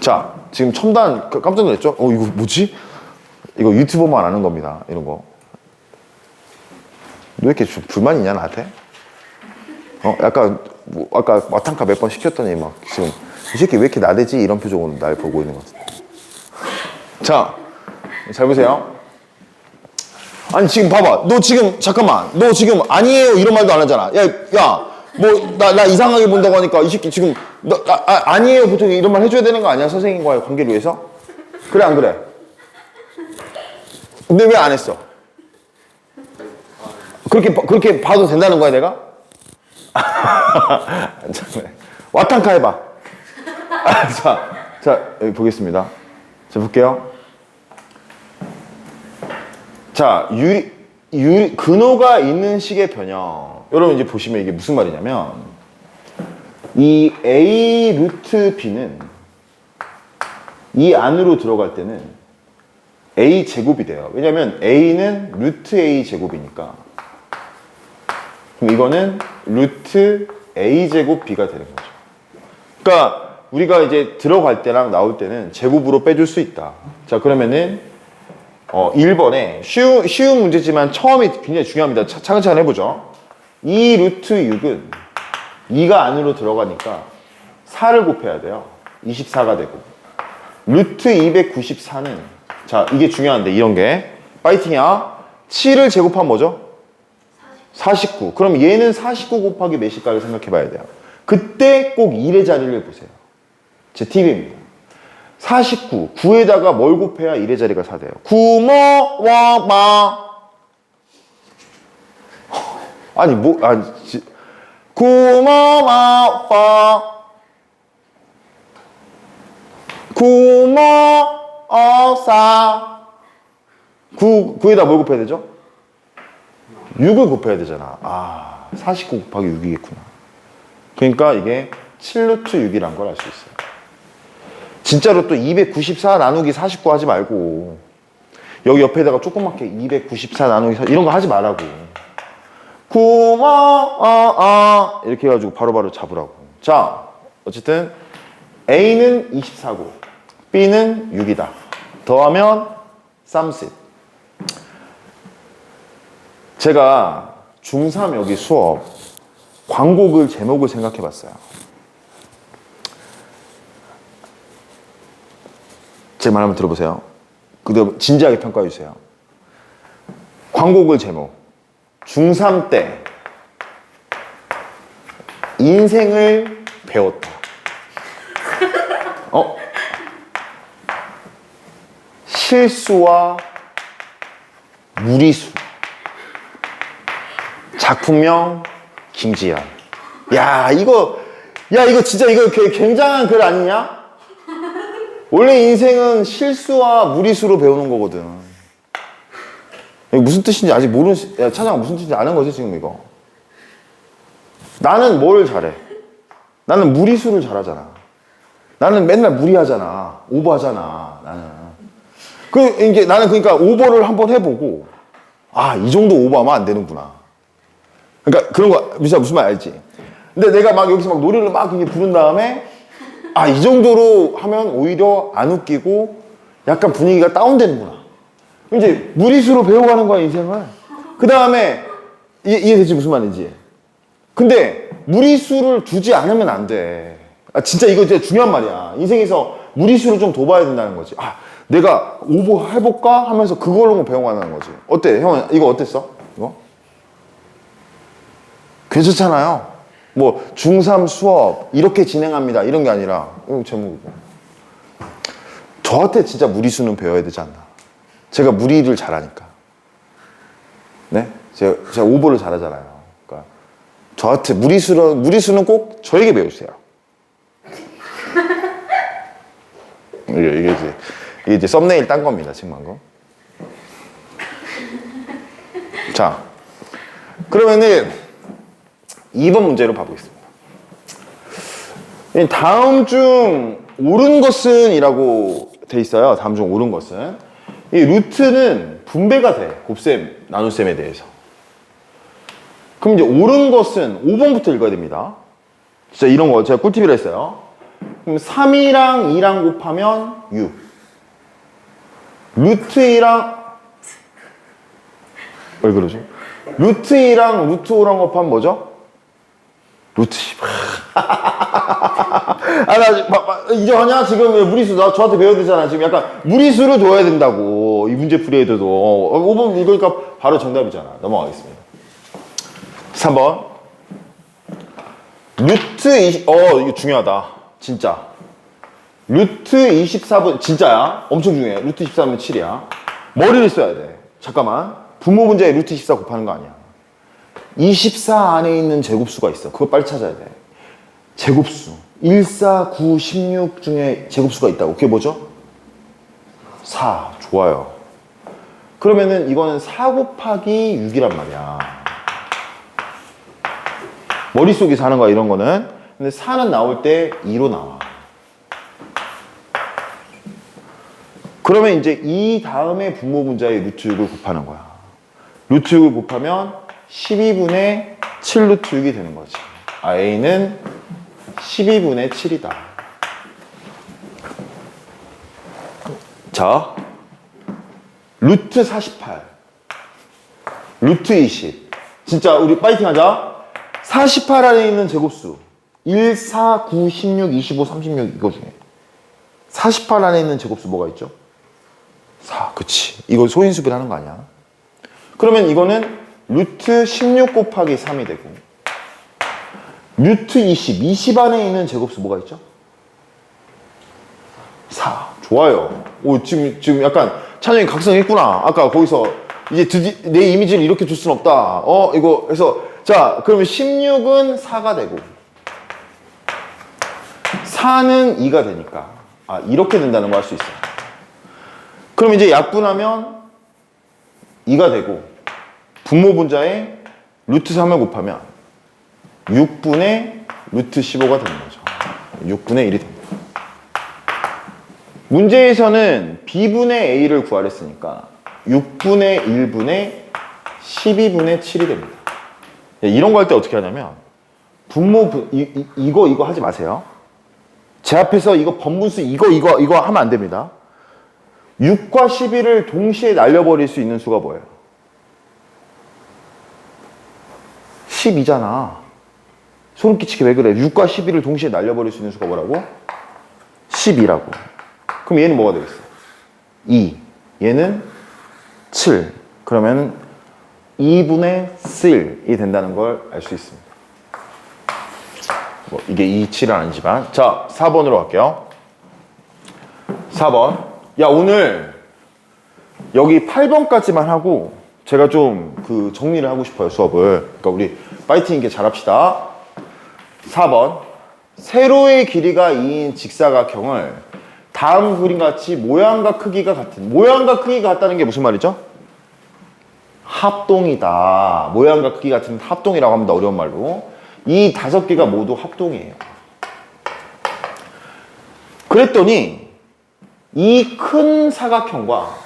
자, 지금 첨단 그 깜짝 놀랐죠? 어, 이거 뭐지? 이거 유튜버만 아는 겁니다. 이런 거. 너 왜 이렇게 주- 불만 있냐, 나한테? 어, 약간, 뭐, 아까 마탕카 몇 번 시켰더니 막 지금 이 새끼 왜 이렇게 나대지? 이런 표정으로 날 보고 있는 것 같아. 자, 잘 보세요. 아니, 지금 봐봐. 너 지금, 잠깐만. 너 지금 아니에요. 이런 말도 안 하잖아. 야, 야, 뭐, 나, 나 이상하게 본다고 하니까 이 새끼 지금, 너, 나, 아, 아니에요. 보통 이런 말 해줘야 되는 거 아니야? 선생님과의 관계를 위해서? 그래, 안 그래? 근데 왜 안 했어? 그렇게, 봐- 그렇게 봐도 된다는 거야, 내가? 와탕카 해봐. 아, 자, 자, 여기 보겠습니다. 자, 볼게요. 자, 유리, 유리, 근호가 있는 식의 변형. 여러분 이제 보시면 이게 무슨 말이냐면, 이 A 루트 B는 이 안으로 들어갈 때는 A 제곱이 돼요. 왜냐면 A는 루트 A 제곱이니까. 그럼 이거는 루트 A 제곱 B가 되는 거죠. 그러니까 우리가 이제 들어갈 때랑 나올 때는 제곱으로 빼줄 수 있다. 자, 그러면은 어, 1번에 쉬운, 쉬운 문제지만 처음이 굉장히 중요합니다. 차, 차근차근 해보죠. 2 루트 6은 2가 안으로 들어가니까 4를 곱해야 돼요. 24가 되고. 루트 294는 자, 이게 중요한데 이런 게 파이팅이야. 7을 제곱하면 뭐죠? 49. 그럼 얘는 49 곱하기 몇일까를 생각해 봐야 돼요. 그때 꼭 1의 자리를 보세요. 제 팁입니다. 49. 9에다가 뭘 곱해야 1의 자리가 4돼요? 9, 뭐, 와, 마. 아니, 뭐, 아니, 지, 9, 뭐, 마, 빠. 9, 뭐, 어, 사. 9, 9에다 뭘 곱해야 되죠? 6을 곱해야 되잖아. 아, 49 곱하기 6이겠구나. 그러니까 이게 7루트 6이란 걸 알 수 있어요. 진짜로 또 294 나누기 49 하지 말고 여기 옆에다가 조그맣게 294 나누기 4 이런 거 하지 말라고. 구마 아, 아, 이렇게 해가지고 바로 바로 잡으라고. 자, 어쨌든 A는 24고 B는 6이다. 더하면 30. 제가 중3 여기 수업 광고글 제목을 생각해 봤어요. 제 말 한번 들어보세요. 그다음 진지하게 평가해 주세요. 광고글 제목. 중3 때 인생을 배웠다. 어? 실수와 무리수. 작품명 김지현. 야 이거 야 이거 진짜 이거 그 굉장한 글 아니냐? 원래 인생은 실수와 무리수로 배우는 거거든. 이게 무슨 뜻인지 아직 모르는 시- 야 차장 무슨 뜻인지 아는 거지 지금 이거. 나는 뭘 잘해? 나는 무리수를 잘하잖아. 나는 맨날 무리하잖아. 오버하잖아. 나는. 그 이게 나는 그러니까 오버를 한번 해보고 아 이 정도 오버하면 안 되는구나. 그러니까 그런 거 미사 무슨 말 알지? 근데 내가 막 여기서 막 노래를 막 이렇게 부른 다음에 아 이 정도로 하면 오히려 안 웃기고 약간 분위기가 다운되는구나. 이제 무리수로 배워가는 거야 인생을. 그 다음에 이해되지 무슨 말인지. 근데 무리수를 두지 않으면 안 돼. 아 진짜 이거 진짜 중요한 말이야. 인생에서 무리수를 좀 둬봐야 된다는 거지. 아 내가 오버 해볼까 하면서 그걸로 배워가는 거지. 어때 형 이거 어땠어? 이거? 괜찮잖아요. 뭐 중3 수업 이렇게 진행합니다. 이런 게 아니라 이거 제목이고. 저한테 진짜 무리수는 배워야 되지 않나. 제가 무리를 잘하니까. 네? 제가, 제가 오버를 잘하잖아요. 그러니까 저한테 무리수는 무리수는 꼭 저에게 배우세요. 이게, 이게 이제 이게 이제 썸네일 딴 겁니다. 지금 한 거. 자, 그러면은 2번 문제로 봐보겠습니다. 이 다음 중 옳은 것은 이라고 돼 있어요. 다음 중 옳은 것은. 이 루트는 분배가 돼. 곱셈, 나눗셈에 대해서. 그럼 이제 옳은 것은 5번부터 읽어야 됩니다. 진짜 이런 거 제가 꿀팁이라 했어요. 그럼 3이랑 2랑 곱하면 6. 루트 2랑 왜 그러죠? 루트 2랑 루트 5랑 곱하면 뭐죠? 루트 10. 아, 나 인정하냐? 지금 왜 무리수 나 저한테 배워야 되잖아. 지금 약간 무리수를 둬야 된다고. 이 문제 풀이해도 5번 이거니까 바로 정답이잖아. 넘어가겠습니다. 3번. 루트 20, 어, 이거 중요하다. 진짜. 루트 24분, 진짜야. 엄청 중요해. 루트 24면 7이야. 머리를 써야 돼. 잠깐만. 분모 문제에 루트 24 곱하는 거 아니야. 24 안에 있는 제곱수가 있어. 그거 빨리 찾아야 돼. 제곱수. 1, 4, 9, 16 중에 제곱수가 있다고. 그게 뭐죠? 4. 좋아요. 그러면은 이거는 4 곱하기 6이란 말이야. 머릿속에서 하는 거야, 이런 거는. 근데 4는 나올 때 2로 나와. 그러면 이제 이 다음에 분모 분자의 루트 6을 곱하는 거야. 루트 6을 곱하면 12분의 7 루트 6이 되는 거지. 아, A는 12분의 7이다. 자, 루트 48, 루트 20. 진짜 우리 파이팅 하자. 48 안에 있는 제곱수. 1, 4, 9, 16, 25, 36 이거 중에. 48 안에 있는 제곱수 뭐가 있죠? 4. 그치. 이거 소인수분 하는 거 아니야? 그러면 이거는 루트 16 곱하기 3이 되고 루트 20, 20 안에 있는 제곱수 뭐가 있죠? 4. 좋아요. 오, 지금, 지금 약간 찬영이 각성했구나. 아까 거기서 이제 드디, 내 이미지를 이렇게 줄순 없다. 어, 이거 해서 자, 그러면 16은 4가 되고 4는 2가 되니까 아, 이렇게 된다는 거 할 수 있어요. 그럼 이제 약분하면 2가 되고 분모 분자에 루트 3을 곱하면 6분의 루트 15가 되는 거죠. 6분의 1이 됩니다. 문제에서는 b분의 a를 구하랬으니까 6분의 1분의 12분의 7이 됩니다. 예, 이런 거 할 때 어떻게 하냐면 분모 분, 이, 이, 이거 이거 하지 마세요. 제 앞에서 이거 번분수 이거 이거 이거 하면 안 됩니다. 6과 11을 동시에 날려버릴 수 있는 수가 뭐예요? 12잖아. 소름 끼치게 왜 그래? 6과 11을 동시에 날려버릴 수 있는 수가 뭐라고? 12라고. 그럼 얘는 뭐가 되겠어? 2. 얘는 7. 그러면 2분의 3이 된다는 걸 알 수 있습니다. 뭐 이게 2, 7은 아니지만. 자, 4번으로 갈게요. 4번. 야, 오늘 여기 8번까지만 하고 제가 좀 그 정리를 하고 싶어요, 수업을. 그러니까 우리 파이팅 있게 잘 합시다. 4번. 세로의 길이가 2인 직사각형을 다음 그림 같이 모양과 크기가 같은 모양과 크기가 같다는 게 무슨 말이죠? 합동이다. 모양과 크기 같은 합동이라고 합니다. 어려운 말로. 이 다섯 개가 모두 합동이에요. 그랬더니 이 큰 사각형과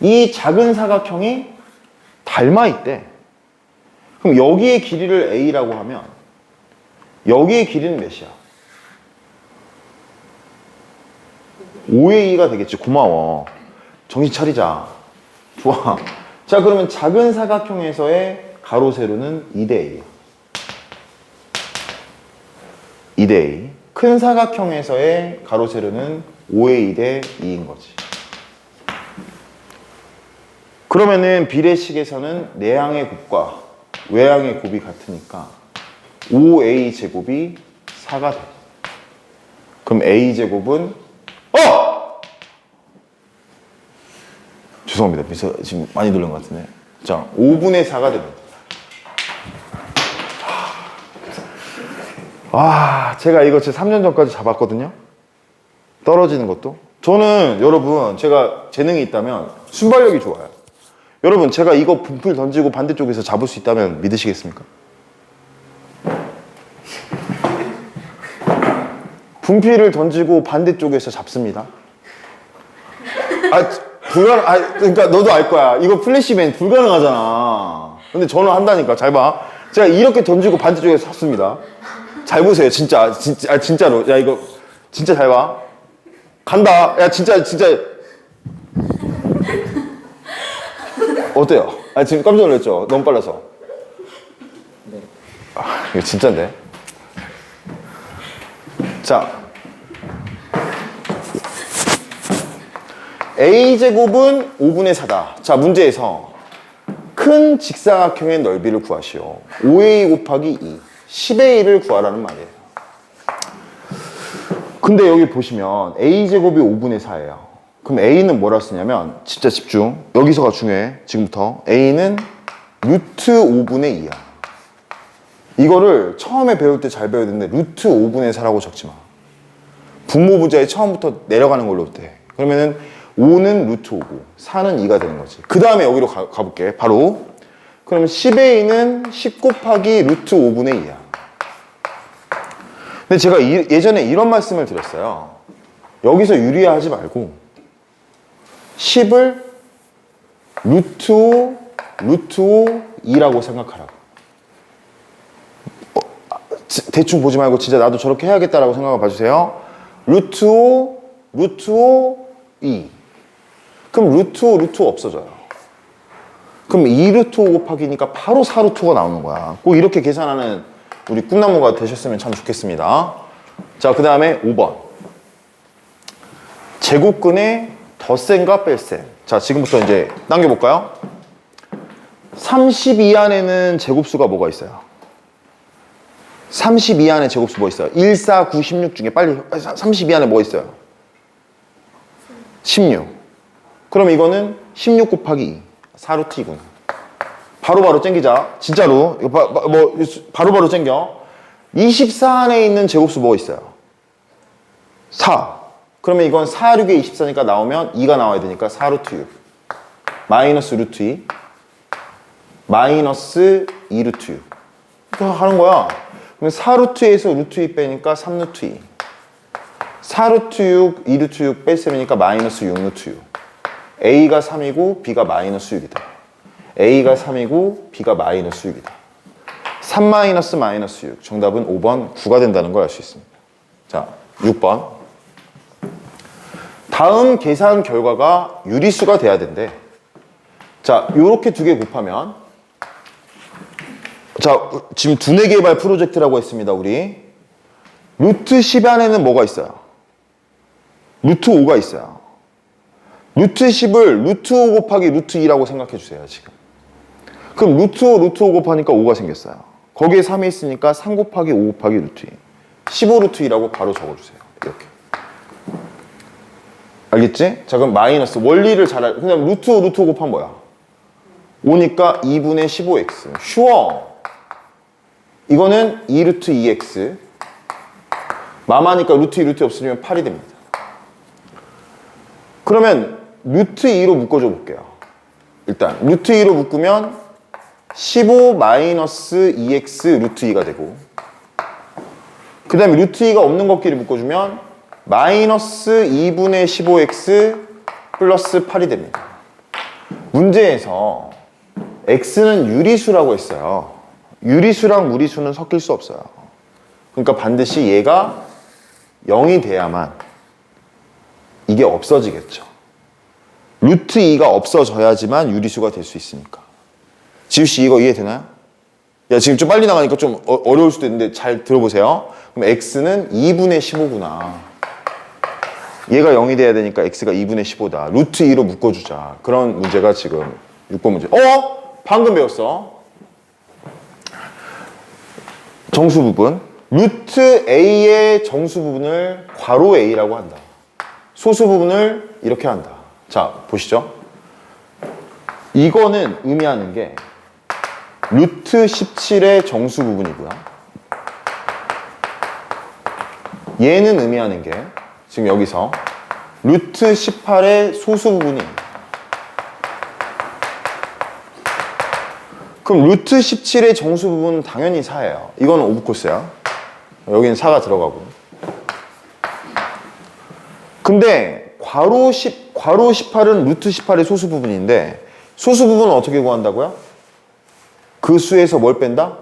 이 작은 사각형이 닮아 있대. 그럼 여기의 길이를 A라고 하면 여기의 길이는 몇이야? 5의 2가 되겠지. 고마워. 정신 차리자. 좋아. 자, 그러면 작은 사각형에서의 가로 세로는 2대 A야. 2대 A. 큰 사각형에서의 가로 세로는 5의 2대 2인 거지. 그러면은 비례식에서는 내항의 곱과 외항의 곱이 같으니까 5A 제곱이 4가 돼. 그럼 A 제곱은 어! 죄송합니다. 미서 지금 많이 놀란 것 같은데. 자, 5분의 4가 됩니다. 아, 제가 이거 제 3년 전까지 잡았거든요. 떨어지는 것도. 저는 여러분, 제가 재능이 있다면 순발력이 좋아요. 여러분, 제가 이거 분풀 던지고 반대쪽에서 잡을 수 있다면 믿으시겠습니까? 분필을 던지고 반대쪽에서 잡습니다. 아, 불가능, 아, 그러니까 너도 알 거야. 이거 플래시맨 불가능하잖아. 근데 저는 한다니까. 잘 봐. 제가 이렇게 던지고 반대쪽에서 잡습니다. 잘 보세요. 진짜 진짜 아, 진짜로. 야 이거 진짜 잘 봐. 간다. 야 진짜 진짜 어때요? 아 지금 깜짝 놀랐죠? 너무 빨라서. 아, 이거 진짜인데. 자. A제곱은 5분의 4다. 자, 문제에서 큰 직사각형의 넓이를 구하시오. 5a 곱하기 2, 10a를 구하라는 말이에요. 근데 여기 보시면 a제곱이 5분의 4예요. 그럼 a는 뭐라 쓰냐면 진짜 집중. 여기서가 중요해. 지금부터. a는 루트 5분의 2야. 이거를 처음에 배울 때 잘 배워야 되는데 루트 5분의 4라고 적지 마. 분모 부자에 처음부터 내려가는 걸로 돼. 그러면은 5는 루트 5고 4는 2가 되는 거지. 그 다음에 여기로 가, 가볼게. 바로. 그러면 10a는 10 곱하기 루트 5분의 2야. 근데 제가 이- 예전에 이런 말씀을 드렸어요. 여기서 유리화하지 말고 10을 루트 5, 루트 5, 2라고 생각하라고. 어, 대충 보지 말고 진짜 나도 저렇게 해야겠다라고 생각을 봐주세요. 루트 5, 루트 5, 2. 그럼 루트 5, 루트 5 없어져요. 그럼 2루트 5 곱하기니까 바로 4루트 5가 나오는 거야. 꼭 이렇게 계산하는 우리 꿈나무가 되셨으면 참 좋겠습니다. 자, 그 다음에 5번. 제곱근의 덧셈과 뺄셈. 자, 지금부터 이제 당겨볼까요? 32 안에는 제곱수가 뭐가 있어요? 32 안에 제곱수 뭐 있어요? 1, 4, 9, 16 중에 빨리 32 안에 뭐 있어요? 16. 그럼 이거는 16 곱하기 2. 4루트 2구나. 바로바로 땡기자. 진짜로. 이거 바, 바, 뭐, 바로바로 땡겨. 24 안에 있는 제곱수 뭐 있어요? 4. 그러면 이건 4, 6에 24니까 나오면 2가 나와야 되니까 4 루트 6. 마이너스 루트 2. 마이너스 2 루트 6. 이거 하는 거야. 그러면 4루트에서 루트 2 빼니까 3 루트 2. 4 루트 6, 2 루트 6 뺄셈이니까 마이너스 6 루트 6. A가 3이고 B가 마이너스 6이다. A가 3이고 B가 마이너스 6이다. 3 마이너스 마이너스 6. 정답은 5번 9가 된다는 걸 알 수 있습니다. 자, 6번. 다음 계산 결과가 유리수가 돼야 된대. 자, 요렇게 두 개 곱하면 자, 지금 두뇌 개발 프로젝트라고 했습니다, 우리. 루트 10 안에는 뭐가 있어요? 루트 5가 있어요. 루트 10을 루트 5 곱하기 루트 2라고 생각해 주세요, 지금. 그럼 루트 5, 루트 5 곱하니까 5가 생겼어요. 거기에 3이 있으니까 3 곱하기 5 곱하기 루트 2. 15 루트 2라고 바로 적어주세요. 이렇게. 알겠지? 자, 그럼 마이너스. 원리를 잘 알, 그냥 루트 5, 루트 5 곱하면 뭐야? 5니까 2분의 15x. 쉬워. 이거는 2루트 2x. 마마니까 루트 2, 루트 없으면 8이 됩니다. 그러면 루트 2로 묶어줘 볼게요. 일단 루트 2로 묶으면 15 마이너스 2x 루트 2가 되고 그 다음에 루트 2가 없는 것끼리 묶어주면 마이너스 2분의 15x 플러스 8이 됩니다. 문제에서 x는 유리수라고 했어요. 유리수랑 무리수는 섞일 수 없어요. 그러니까 반드시 얘가 0이 돼야만 이게 없어지겠죠. 루트 2가 없어져야지만 유리수가 될 수 있으니까. 지우씨 이거 이해되나요? 야 지금 좀 빨리 나가니까 좀 어, 어려울 수도 있는데 잘 들어보세요. 그럼 x는 2분의 15구나. 얘가 0이 돼야 되니까 x가 2분의 15다. 루트 2로 묶어주자. 그런 문제가 지금 6번 문제. 어? 방금 배웠어. 정수 부분. 루트 a의 정수 부분을 괄호 a라고 한다. 소수 부분을 이렇게 한다. 자, 보시죠. 이거는 의미하는 게 루트 17의 정수 부분이고요. 얘는 의미하는 게 지금 여기서 루트 18의 소수 부분입니다. 그럼 루트 17의 정수 부분은 당연히 4예요. 이거는 오브코스야. 여기는 4가 들어가고. 근데 괄호 10, 괄호 18은 루트 18의 소수 부분인데 소수 부분은 어떻게 구한다고요? 그 수에서 뭘 뺀다?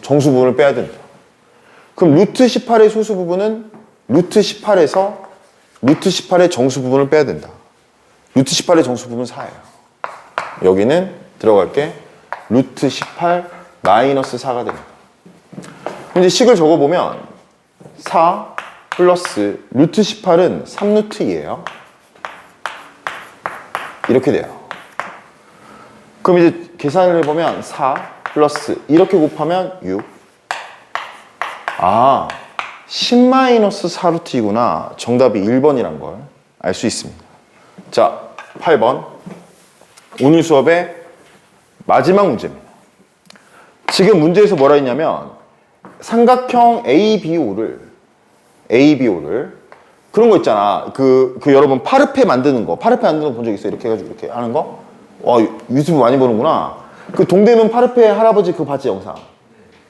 정수 부분을 빼야 된다. 그럼 루트 18의 소수 부분은 루트 18에서 루트 18의 정수 부분을 빼야 된다. 루트 18의 정수 부분은 4예요. 여기는 들어갈 게 루트 18 마이너스 4가 됩니다. 이제 식을 적어보면 4 플러스 루트 18은 3루트 2예요. 이렇게 돼요. 그럼 이제 계산을 해보면 4 플러스 이렇게 곱하면 6. 아, 10-4루트이구나. 정답이 1번이란 걸 알 수 있습니다. 자, 8번. 오늘 수업의 마지막 문제입니다. 지금 문제에서 뭐라 했냐면 삼각형 ABO를 ABO를 그런 거 있잖아. 그, 그 여러분 파르페 만드는 거. 파르페 만드는 거 본 적 있어요? 이렇게 해가지고 이렇게 하는 거? 와, 유튜브 많이 보는구나. 그 동대문 파르페 할아버지 그거 봤지, 영상?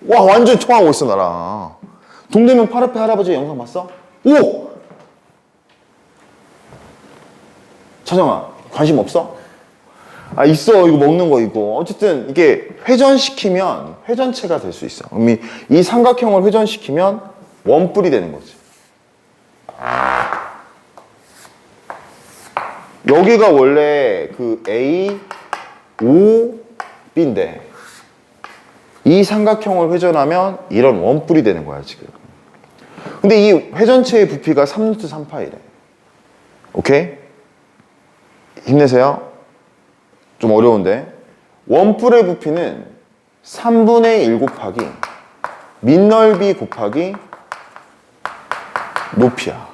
와, 완전 통하고 있어, 나랑. 동대문 파르페 할아버지 영상 봤어? 오! 차정아, 관심 없어? 아, 있어. 이거 먹는 거, 이거. 어쨌든, 이게 회전시키면 회전체가 될 수 있어. 이 삼각형을 회전시키면 원뿔이 되는 거지. 여기가 원래 그 A, O, B인데, 이 삼각형을 회전하면 이런 원뿔이 되는 거야, 지금. 근데 이 회전체의 부피가 3루트 3파이래. 오케이? 힘내세요. 좀 어려운데. 원뿔의 부피는 3분의 1 곱하기 밑넓이 곱하기 높이야.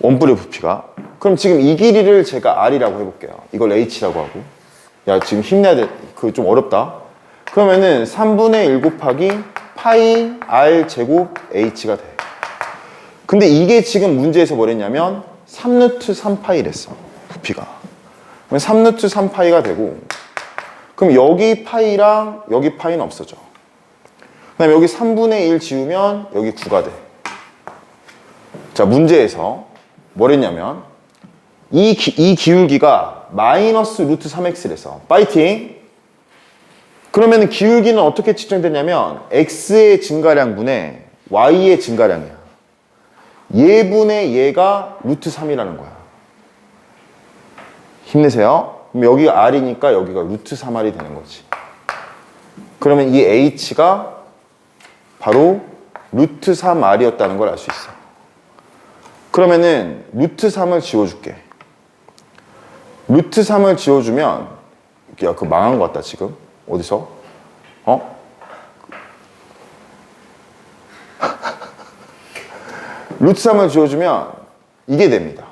원뿔의 부피가. 그럼 지금 이 길이를 제가 R이라고 해볼게요. 이걸 H라고 하고. 야, 지금 힘내야 돼. 그 좀 어렵다. 그러면은 3분의 1 곱하기 파이 R 제곱 H가 돼. 근데 이게 지금 문제에서 뭐랬냐면 3루트 3파이랬어. 부피가. 그럼 3루트 3파이가 되고 그럼 여기 파이랑 여기 파이는 없어져. 그 다음에 여기 3분의 1 지우면 여기 9가 돼. 자, 문제에서 뭐랬냐면 이, 기, 이 기울기가 마이너스 루트 3x래서 파이팅! 그러면 기울기는 어떻게 측정되냐면 x의 증가량 분의 y의 증가량이야. 얘분의 얘가 루트 3이라는 거야. 힘내세요. 그럼 여기가 r이니까 여기가 루트 3r이 되는 거지. 그러면 이 h가 바로 루트 3r이었다는 걸 알 수 있어. 그러면은 루트 3을 지워줄게. 루트 3을 지워주면 야, 그 망한 것 같다 지금. 어디서? 어? 루트 3을 지워주면 이게 됩니다.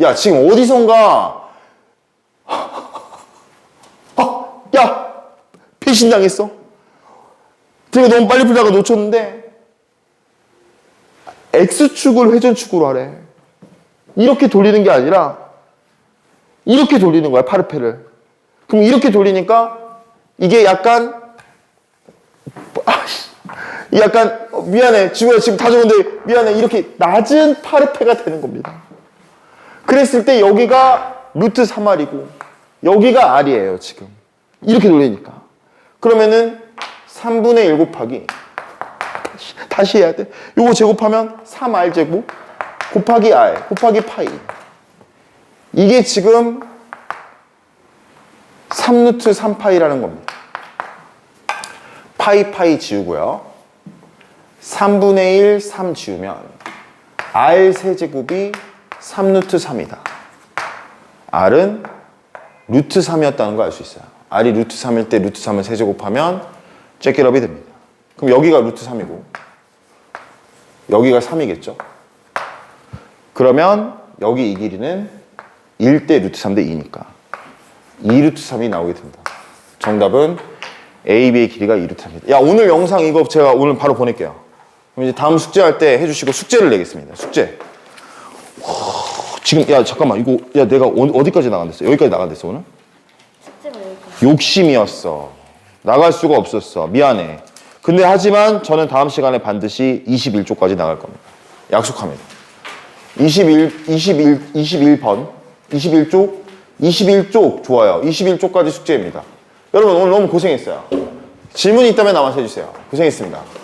야, 지금 어디선가 아, 야! 배신당했어. 제가 너무 빨리 풀다가 놓쳤는데 X축을 회전축으로 하래. 이렇게 돌리는 게 아니라 이렇게 돌리는 거야, 파르페를. 그럼 이렇게 돌리니까 이게 약간 아씨, 약간 어, 미안해. 지금 지금 다 적었는데 미안해. 이렇게 낮은 파르페가 되는 겁니다. 그랬을 때 여기가 루트 3R이고 여기가 R이에요, 지금. 이렇게 돌리니까. 그러면은 3분의 1 곱하기 다시, 해야 돼. 요거 제곱하면 3R 제곱 곱하기 R 곱하기 파이. 이게 지금 3루트 3파이라는 겁니다. 파이 파이 지우고요. 3분의 1, 3 지우면 R 세제곱이 3루트 3이다. R은 루트 3이었다는 걸알수 있어요. R이 루트 3일 때 루트 3을 세제곱하면 잭기럽이 됩니다. 그럼 여기가 루트 3이고 여기가 3이겠죠? 그러면 여기 이 길이는 1대 루트 3 대 2니까 2 루트 3이 나오게 됩니다. 정답은 AB의 길이가 2 루트 3입니다. 야 오늘 영상 이거 제가 오늘 바로 보낼게요. 그럼 이제 다음 숙제할 때 해주시고 숙제를 내겠습니다. 숙제. 와, 지금 야 잠깐만 이거 야 내가 어- 어디까지 나간댔어? 여기까지 나간댔어 오늘? 숙제가 여기까지. 욕심이었어. 나갈 수가 없었어. 미안해. 근데 하지만 저는 다음 시간에 반드시 21쪽까지 나갈 겁니다. 약속합니다. 21, 21, 21번, 21쪽, 21쪽 좋아요. 21쪽까지 숙제입니다. 여러분 오늘 너무 고생했어요. 질문이 있다면 남아서 해주세요. 고생했습니다.